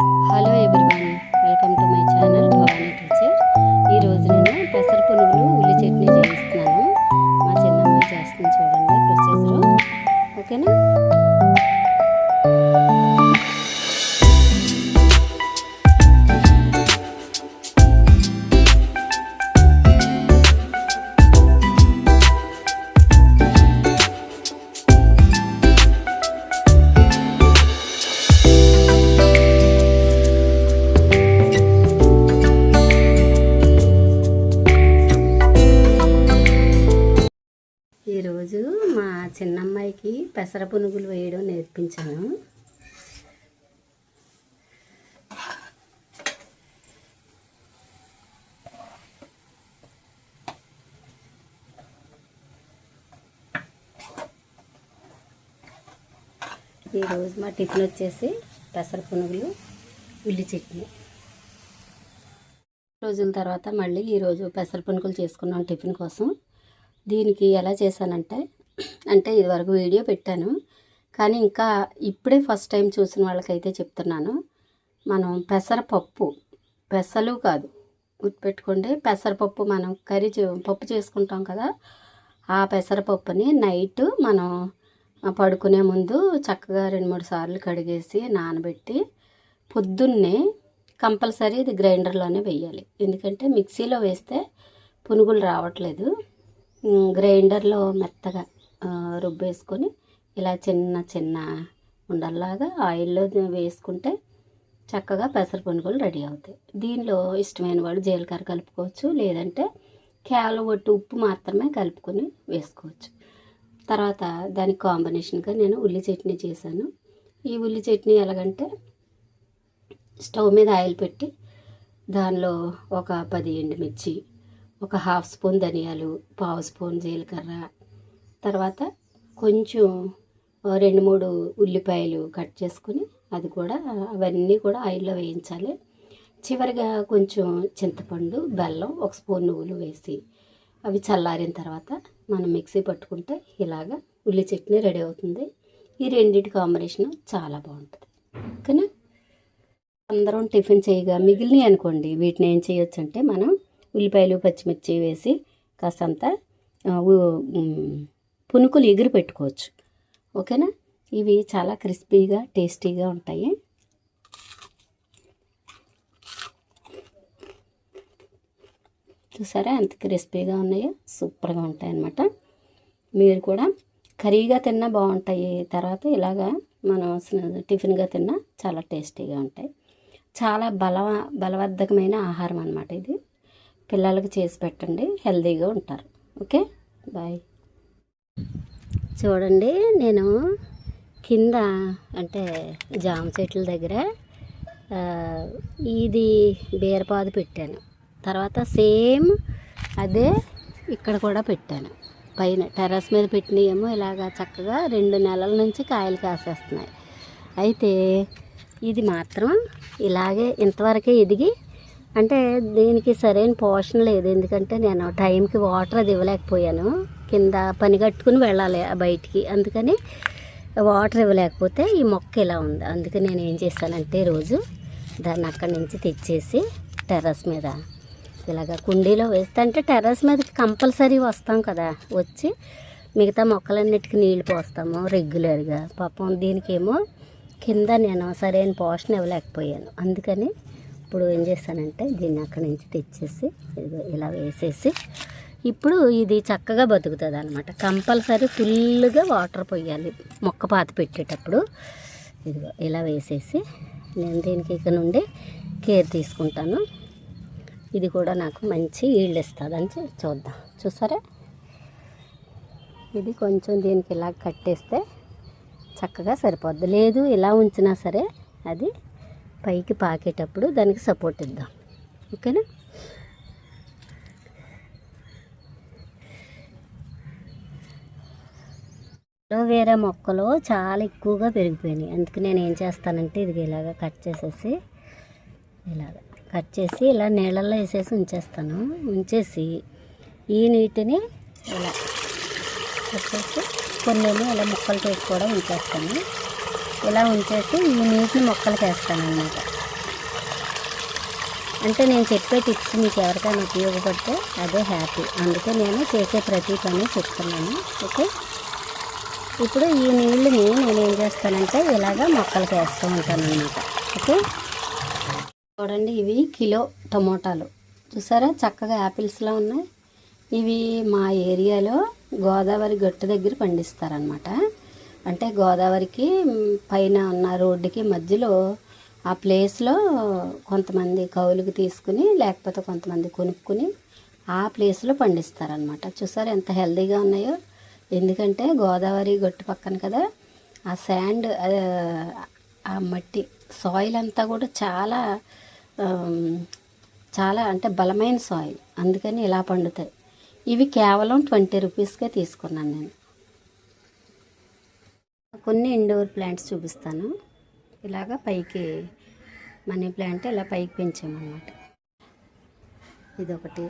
Hello everyone welcome to my channel Bhavani teacher ఈరోజు నేను పెసర పునుగులు ఉల్లి చట్నీ చేయిస్తున్నాను. మా చిన్నమ్మాయి చేస్తుంది చూడండి ప్రొసీజర్ ఓకేనా ఈరోజు మా చిన్నమ్మాయికి పెసర పునుగులు వేయడం నేర్పించాను. ఈరోజు మా టిఫిన్ వచ్చేసి పెసర పునుగులు ఉల్లి చట్నీ. రోజుల తర్వాత మళ్ళీ ఈరోజు పెసర పునుగులు చేసుకున్నాం టిఫిన్ కోసం. దీనికి ఎలా చేశానంటే అంటే ఇదివరకు వీడియో పెట్టాను. కానీ ఇంకా ఇప్పుడే ఫస్ట్ టైం చూసిన వాళ్ళకైతే చెప్తున్నాను. మనం పెసరపప్పు పెసలు కాదు గుర్తుపెట్టుకోండి. పెసరపప్పు మనం కర్రీ చే- పప్పు చేసుకుంటాం కదా ఆ పెసరపప్పుని నైట్ మనం పడుకునే ముందు చక్కగా రెండు మూడు సార్లు కడిగేసి నానబెట్టి పొద్దున్నే కంపల్సరీ ఇది గ్రైండర్లోనే వేయాలి. ఎందుకంటే మిక్సీలో వేస్తే పునుగులు రావట్లేదు. గ్రైండర్లో మెత్తగా రుబ్బేసుకొని ఇలా చిన్న చిన్న ఉండల్లాగా ఆయిల్లో వేసుకుంటే చక్కగా పెసర పునుగులు రెడీ అవుతాయి. దీనిలో ఇష్టమైన వాళ్ళు జీలకర్ర కలుపుకోవచ్చు లేదంటే కేవలం ఒట్టి ఉప్పు మాత్రమే కలుపుకొని వేసుకోవచ్చు. తర్వాత దానికి కాంబినేషన్గా నేను ఉల్లి చట్నీ చేశాను. ఈ ఉల్లి చట్నీ ఎలాగంటే స్టవ్ మీద ఆయిల్ పెట్టి దానిలో ఒక పది ఎండుమిర్చి ఒక హాఫ్ స్పూన్ ధనియాలు పావు స్పూన్ జీలకర్ర. తర్వాత కొంచెం రెండు మూడు ఉల్లిపాయలు కట్ చేసుకుని అది కూడా అవన్నీ కూడా ఆయిల్లో వేయించాలి. చివరిగా కొంచెం చింతపండు బెల్లం ఒక స్పూన్ నువ్వులు వేసి అవి చల్లారిన తర్వాత మనం మిక్సీ పట్టుకుంటే ఇలాగా ఉల్లి చట్నీ రెడీ అవుతుంది. ఈ రెండింటి కాంబినేషన్ చాలా బాగుంటుంది. ఓకేనా? అందరం టిఫిన్ చేయగా మిగిలినవి అనుకోండి వీటిని ఏం చేయొచ్చు అంటే మనం ఉల్లిపాయలు పచ్చిమిర్చి వేసి కాస్తంత ఉ- పునుకులు ఎగురు పెట్టుకోవచ్చు. ఓకేనా? ఇవి చాలా క్రిస్పీగా టేస్టీగా ఉంటాయి. చూసారా? ఎంత క్రిస్పీగా ఉన్నాయో సూపర్గా ఉంటాయి అన్నమాట. మీరు కూడా కర్రీగా తిన్నా బాగుంటాయి. తర్వాత ఇలాగా మనం టిఫిన్గా తిన్నా చాలా టేస్టీగా ఉంటాయి. చాలా బలవ బలవర్ధకమైన ఆహారం అన్నమాట ఇది. పిల్లలకు చేసి పెట్టండి హెల్తీగా ఉంటారు. ఓకే? బాయ్. చూడండి నేను కింద అంటే జామ చెట్ల దగ్గర ఇది బీరపాదు పెట్టాను. తర్వాత సేమ్ అదే ఇక్కడ కూడా పెట్టాను. పైన టెర్రస్ మీద పెట్టినయేమో ఇలాగా చక్కగా రెండు నెలల నుంచి కాయలు కాసేస్తున్నాయి. అయితే ఇది మాత్రం ఇలాగే ఇంతవరకే ఎదిగి అంటే దీనికి సరైన పోషణ లేదు. ఎందుకంటే నేను టైంకి వాటర్ అది ఇవ్వలేకపోయాను. కింద పని కట్టుకుని వెళ్ళాలి బయటికి. అందుకని వాటర్ ఇవ్వలేకపోతే ఈ మొక్క ఇలా ఉంది. అందుకని నేను ఏం చేశానంటే రోజు దాన్ని అక్కడి నుంచి తెచ్చేసి టెర్రస్ మీద ఇలాగ కుండీలో వేస్తే. అంటే టెర్రస్ మీదకి కంపల్సరీ వస్తాం కదా. వచ్చి మిగతా మొక్కలన్నిటికీ నీళ్ళు పోస్తాము రెగ్యులర్గా. పాపం దీనికేమో కింద నేను సరైన పోషణ ఇవ్వలేకపోయాను. అందుకని ఇప్పుడు ఏం చేస్తానంటే దీన్ని అక్కడి నుంచి తెచ్చేసి ఇదిగో ఇలా వేసేసి ఇప్పుడు ఇది చక్కగా బతుకుతుంది అనమాట కంపల్సరీ ఫుల్గా వాటర్ పోయాలి మొక్క పాత పెట్టేటప్పుడు. ఇదిగో ఇలా వేసేసి నేను దీనికి ఇక నుండి కేర్ తీసుకుంటాను. ఇది కూడా నాకు మంచి ఈల్డ్ ఇస్తుందని చూద్దాం. చూసారా? ఇది కొంచెం దీనికి ఇలా కట్టేస్తే చక్కగా సరిపోద్ది. లేదు ఇలా ఉంచినా సరే అది పైకి పాకేటప్పుడు దానికి సపోర్ట్ ఇద్దాం. ఓకేనా? వేరే మొక్కలు చాలా ఎక్కువగా పెరిగిపోయినాయి. అందుకే నేను ఏం చేస్తానంటే ఇది ఇలాగ కట్ చేసేసి ఇలాగ కట్ చేసి ఇలా నీళ్ళల్లో వేసేసి ఉంచేస్తాను. ఉంచేసి ఈ నీటిని ఇలా వచ్చేసి కొన్ని ఇలా ముక్కలు చేసి కూడా ఉంచేస్తాను. ఇలా ఉంచేసి ఈ నీటిని మొక్కలకి వేస్తానమాట అంటే నేను చెప్పే టిప్స్ మీకు ఎవరికైనా ఉపయోగపడితే అదే హ్యాపీ. అందుకే నేను చేసే ప్రతి పని చెప్తున్నాను. ఓకే? ఇప్పుడు ఈ నీళ్ళని నేను ఏం చేస్తానంటే ఇలాగా మొక్కలకి వేస్తూ ఉంటాను అనమాట ఓకే? చూడండి ఇవి కిలో టమోటాలు. చూసారా? చక్కగా యాపిల్స్లో ఉన్నాయి. ఇవి మా ఏరియాలో గోదావరి గట్టు దగ్గర పండిస్తారనమాట అంటే గోదావరికి పైన ఉన్న రోడ్డుకి మధ్యలో ఆ ప్లేస్లో కొంతమంది కౌలుకి తీసుకుని లేకపోతే కొంతమంది కొనుక్కుని ఆ ప్లేస్లో పండిస్తారనమాట చూసారు ఎంత హెల్దీగా ఉన్నాయో? ఎందుకంటే గోదావరి గట్టు పక్కన కదా ఆ శాండ్ ఆ మట్టి సాయిల్ అంతా కూడా చాలా చాలా అంటే బలమైన సాయిల్ అందుకని ఇలా పండుతాయి. ఇవి కేవలం ట్వంటీ రూపీస్కే తీసుకున్నాను నేను. కొన్ని ఇండోర్ ప్లాంట్స్ చూపిస్తాను. ఇలాగా పైకి మనీ ప్లాంట్ ఇలా పైకి పెంచామన్నమాట. ఇదొకటి.